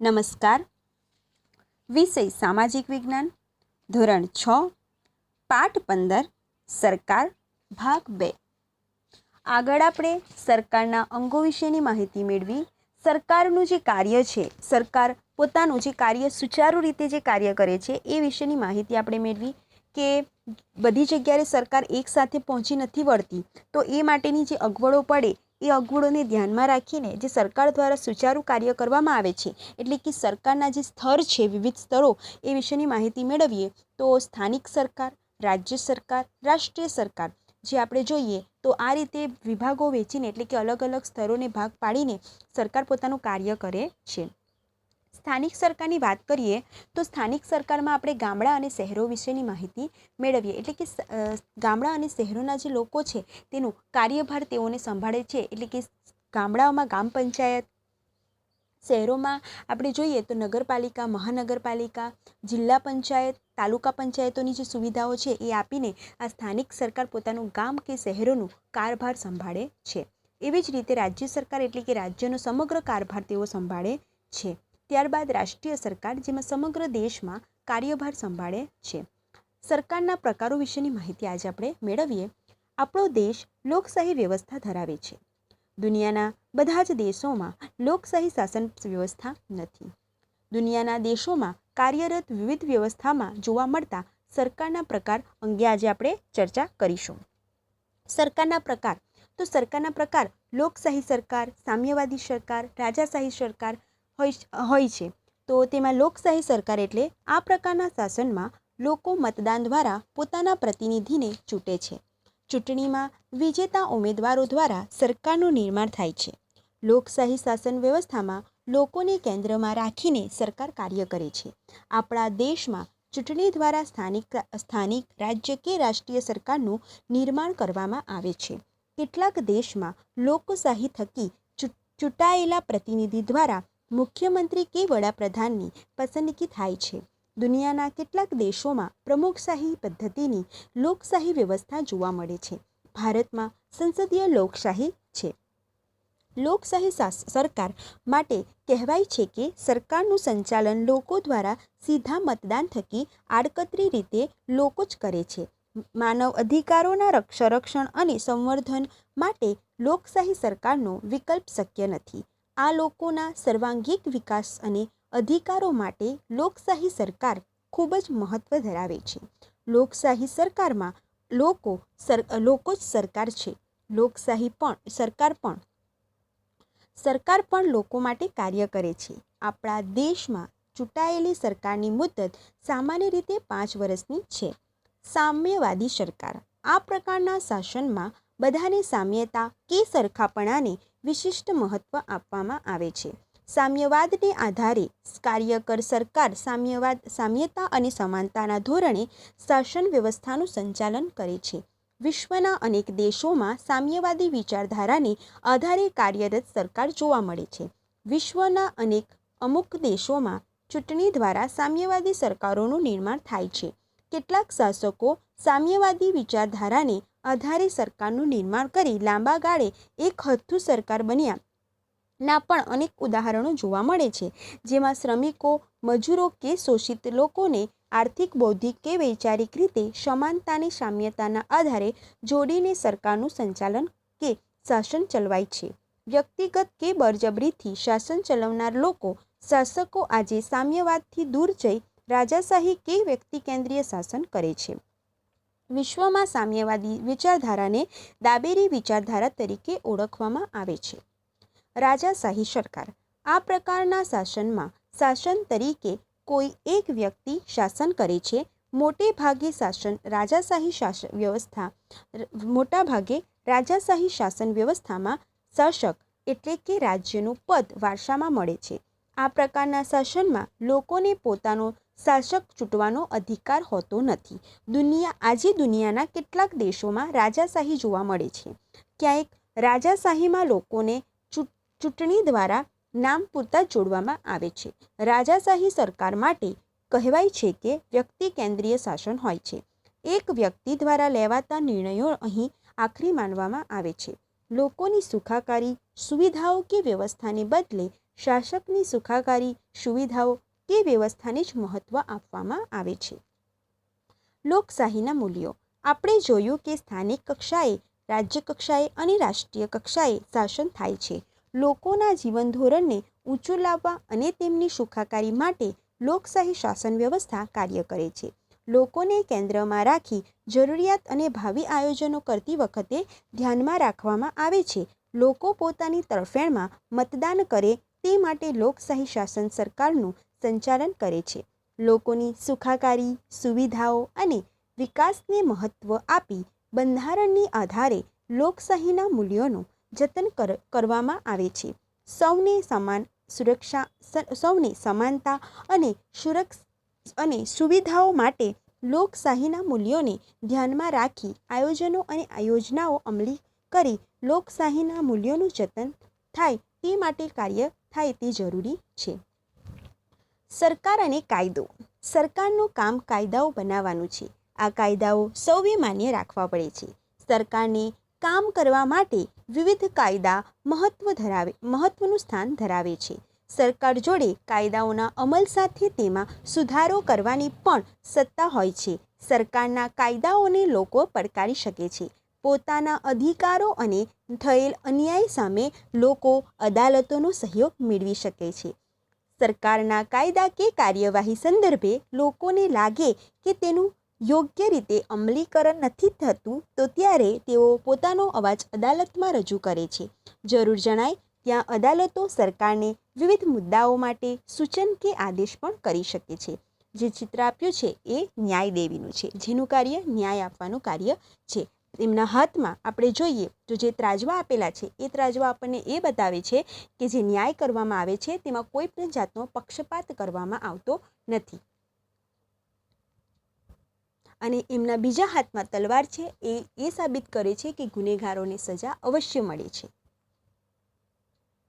નમસ્કાર. વિષય સામાજિક વિજ્ઞાન, ધોરણ છ, પાઠ પંદર, સરકાર, ભાગ બે. આગળ આપણે સરકારના અંગો વિશેની માહિતી મેળવી. સરકારનું જે કાર્ય છે, સરકાર પોતાનું જે કાર્ય સુચારુ રીતે જે કાર્ય કરે છે, એ વિશેની માહિતી આપણે મેળવી કે બધી જગ્યાએ સરકાર એકસાથે પહોંચી નથી વળતી, તો એ માટેની જે અગવડો પડે એ અગવડોને ધ્યાનમાં રાખીને જે સરકાર દ્વારા સુચારુ કાર્ય કરવામાં આવે છે, એટલે કે સરકારના જે સ્તર છે, વિવિધ સ્તરો, એ વિશેની માહિતી મેળવીએ તો સ્થાનિક સરકાર, રાજ્ય સરકાર, રાષ્ટ્રીય સરકાર, જે આપણે જોઈએ તો આ રીતે વિભાગો વેચીને એટલે કે અલગ અલગ સ્તરોને ભાગ પાડીને સરકાર પોતાનું કાર્ય કરે છે. સ્થાનિક સરકારની વાત કરીએ, તો સ્થાનિક સરકારમાં આપણે ગામડા અને શહેરો વિશેની માહિતી મેળવીએ. એટલે કે ગામડા અને શહેરોના જે લોકો છે, તેનું કાર્યભાર તેઓને સંભાળે છે. એટલે કે ગામડાઓમાં ગ્રામ પંચાયત, શહેરોમાં આપણે જોઈએ તો નગરપાલિકા, મહાનગરપાલિકા, જિલ્લા પંચાયત, તાલુકા પંચાયતોની જે સુવિધાઓ છે, એ આપીને આ સ્થાનિક સરકાર પોતાનું ગામ કે શહેરોનું કારભાર સંભાળે છે. એવી જ રીતે રાજ્ય સરકાર એટલે કે રાજ્યનો સમગ્ર કારભાર તેઓ સંભાળે છે. ત્યારબાદ રાષ્ટ્રીય સરકાર જેમાં સમગ્ર દેશમાં કાર્યભાર સંભાળે છે. સરકારના પ્રકારો વિશેની માહિતી આજે આપણે મેળવીએ. આપણો દેશ લોકશાહી વ્યવસ્થા ધરાવે છે. દુનિયાના બધા જ દેશોમાં લોકશાહી શાસન વ્યવસ્થા નથી. દુનિયાના દેશોમાં કાર્યરત વિવિધ વ્યવસ્થામાં જોવા મળતા સરકારના પ્રકાર અંગે આજે આપણે ચર્ચા કરીશું. સરકારના પ્રકાર. તો સરકારના પ્રકાર લોકશાહી સરકાર, સામ્યવાદી સરકાર, રાજાશાહી સરકાર હોય હોય છે. તો તેમાં લોકશાહી સરકાર એટલે આ પ્રકારના શાસનમાં લોકો મતદાન દ્વારા પોતાના પ્રતિનિધિને ચૂંટે છે. ચૂંટણીમાં વિજેતા ઉમેદવારો દ્વારા સરકારનું નિર્માણ થાય છે. લોકશાહી શાસન વ્યવસ્થામાં લોકોને કેન્દ્રમાં રાખીને સરકાર કાર્ય કરે છે. આપણા દેશમાં ચૂંટણી દ્વારા સ્થાનિક સ્થાનિક રાજ્ય કે રાષ્ટ્રીય સરકારનું નિર્માણ કરવામાં આવે છે. કેટલાક દેશમાં લોકશાહી થકી ચૂંટાયેલા પ્રતિનિધિ દ્વારા મુખ્યમંત્રી કે વડાપ્રધાનની પસંદગી થાય છે. દુનિયાના કેટલાક દેશોમાં પ્રમુખશાહી પદ્ધતિની લોકશાહી વ્યવસ્થા જોવા મળે છે. ભારતમાં સંસદીય લોકશાહી છે. લોકશાહી સરકાર માટે કહેવાય છે કે સરકારનું સંચાલન લોકો દ્વારા સીધા મતદાન થકી આડકતરી રીતે લોકો જ કરે છે. માનવ અધિકારોના સંરક્ષણ અને સંવર્ધન માટે લોકશાહી સરકારનો વિકલ્પ શક્ય નથી. આ લોકોના સર્વાંગીક વિકાસ અને અધિકારો માટે લોકશાહી સરકાર ખૂબ જ મહત્ત્વ ધરાવે છે. લોકશાહી સરકારમાં લોકો સર, લોકો જ સરકાર છે. લોકશાહી પણ, સરકાર પણ સરકાર પણ લોકો માટે કાર્ય કરે છે. આપણા દેશમાં ચૂંટાયેલી સરકારની મુદત સામાન્ય રીતે પાંચ વર્ષની છે. સામ્યવાદી સરકાર. આ પ્રકારના શાસનમાં બધાને સામ્યતા કે સરખાપણાને વિશિષ્ટ મહત્ત્વ આપવામાં આવે છે. સામ્યવાદને આધારે કાર્યકર સરકાર સામ્યવાદ, સામ્યતા અને સમાનતાના ધોરણે શાસન વ્યવસ્થાનું સંચાલન કરે છે. વિશ્વના અનેક દેશોમાં સામ્યવાદી વિચારધારાને આધારે કાર્યરત સરકાર જોવા મળે છે. વિશ્વના અનેક અમુક દેશોમાં ચૂંટણી દ્વારા સામ્યવાદી સરકારોનું નિર્માણ થાય છે. કેટલાક શાસકો સામ્યવાદી વિચારધારાને આધારે સરકારનું નિર્માણ કરી લાંબા ગાળે એક હથ્થું સરકાર બન્યા. ના પણ અનેક ઉદાહરણો જોવા મળે છે, જેમાં શ્રમિકો, મજૂરો કે શોષિત લોકોને આર્થિક, બૌદ્ધિક કે વૈચારિક રીતે સમાનતાની સામ્યતાના આધારે જોડીને સરકારનું સંચાલન કે શાસન ચલવાય છે. વ્યક્તિગત કે બળજબરીથી શાસન ચલાવનાર લોકો, શાસકો આજે સામ્યવાદથી દૂર જઈ રાજાશાહી કે વ્યક્તિ કેન્દ્રીય શાસન કરે છે. વિશ્વમાં સામ્યવાદી વિચારધારાને દાબેરી વિચારધારા તરીકે ઓળખવામાં આવે છે. રાજાશાહી સરકાર આ પ્રકારના શાસનમાં શાસન તરીકે કોઈ એક વ્યક્તિ શાસન કરે છે. મોટે ભાગે શાસન રાજાશાહી શાસન વ્યવસ્થા મોટા ભાગે રાજાશાહી શાસન વ્યવસ્થામાં શાસક એટલે કે રાજ્યનું પદ વારસામાં મળે છે. આ પ્રકારના શાસનમાં લોકોને પોતાનો શાસક ચૂંટવાનો અધિકાર હોતો નથી. દુનિયા, આજે દુનિયાના કેટલાક દેશોમાં રાજાશાહી જોવા મળે છે. ક્યાંક રાજાશાહીમાં લોકોને ચૂંટણી દ્વારા નામ પૂરતા જોડવામાં આવે છે. રાજાશાહી સરકાર માટે કહેવાય છે કે વ્યક્તિ કેન્દ્રીય શાસન હોય છે. એક વ્યક્તિ દ્વારા લેવાતા નિર્ણયો અહીં આખરી માનવામાં આવે છે. લોકોની સુખાકારી સુવિધાઓ કે વ્યવસ્થાને બદલે શાસકની સુખાકારી સુવિધાઓ કે વ્યવસ્થાને જ મહત્ત્વ આપવામાં આવે છે. લોકશાહીના મૂલ્યો. આપણે જોયું કે સ્થાનિક કક્ષાએ, રાજ્ય કક્ષાએ અને રાષ્ટ્રીય કક્ષાએ શાસન થાય છે. લોકોના જીવન ધોરણને ઊંચું લાવવા અને તેમની સુખાકારી માટે લોકશાહી શાસન વ્યવસ્થા કાર્ય કરે છે. લોકોને કેન્દ્રમાં રાખી જરૂરિયાત અને ભાવિ આયોજનો કરતી વખતે ધ્યાનમાં રાખવામાં આવે છે. લોકો પોતાની તરફેણમાં મતદાન કરે તે માટે લોકશાહી શાસન સરકારનું સંચાલન કરે છે. લોકોની સુખાકારી, સુવિધાઓ અને વિકાસને મહત્ત્વ આપી બંધારણની આધારે લોકશાહીના મૂલ્યોનું જતન કર, કરવામાં આવે છે. સૌને સમાન સુરક્ષા સૌને સમાનતા અને સુરક્ષ, અને સુવિધાઓ માટે લોકશાહીના મૂલ્યોને ધ્યાનમાં રાખી આયોજનો અને યોજનાઓ અમલી કરી લોકશાહીના મૂલ્યોનું જતન થાય તે માટે કાર્ય થાય તે જરૂરી છે. સરકાર અને કાયદો. સરકારનું કામ કાયદાઓ બનાવવાનું છે. આ કાયદાઓ સૌએ માન્ય રાખવા પડે છે. સરકારને કામ કરવા માટે વિવિધ કાયદા મહત્વ ધરાવે, મહત્વનું સ્થાન ધરાવે છે. સરકાર જોડે કાયદાઓના અમલ સાથે તેમાં સુધારો કરવાની પણ સત્તા હોય છે. સરકારના કાયદાઓને લોકો પડકારી શકે છે. પોતાના અધિકારો અને થયેલ અન્યાય સામે લોકો અદાલતોનો સહયોગ મેળવી શકે છે. સરકારના કાયદા કે કાર્યવાહી સંદર્ભે લોકોને લાગે કે તેનું યોગ્ય રીતે અમલીકરણ નથી થતું, તો ત્યારે તેઓ પોતાનો અવાજ અદાલતમાં રજૂ કરે છે. જરૂર જણાય, ત્યાં અદાલતો સરકારને વિવિધ મુદ્દાઓ માટે સૂચન કે આદેશ પણ કરી શકે છે. જે ચિત્ર આપ્યું છે એ ન્યાયદેવીનું છે, જેનું કાર્ય ન્યાય આપવાનું કાર્ય છે. એમના હાથમાં આપણે જોઈએ તો જે ત્રાજવા આપેલા છે, એ ત્રાજવા આપણને એ બતાવે છે કે જે ન્યાય કરવામાં આવે છે, તેમાં કોઈ પણ જાતનો પક્ષપાત કરવામાં આવતો નથી. અને એમના બીજા હાથમાં તલવાર છે, એ એ સાબિત કરે છે કે ગુનેગારોને સજા અવશ્ય મળે છે.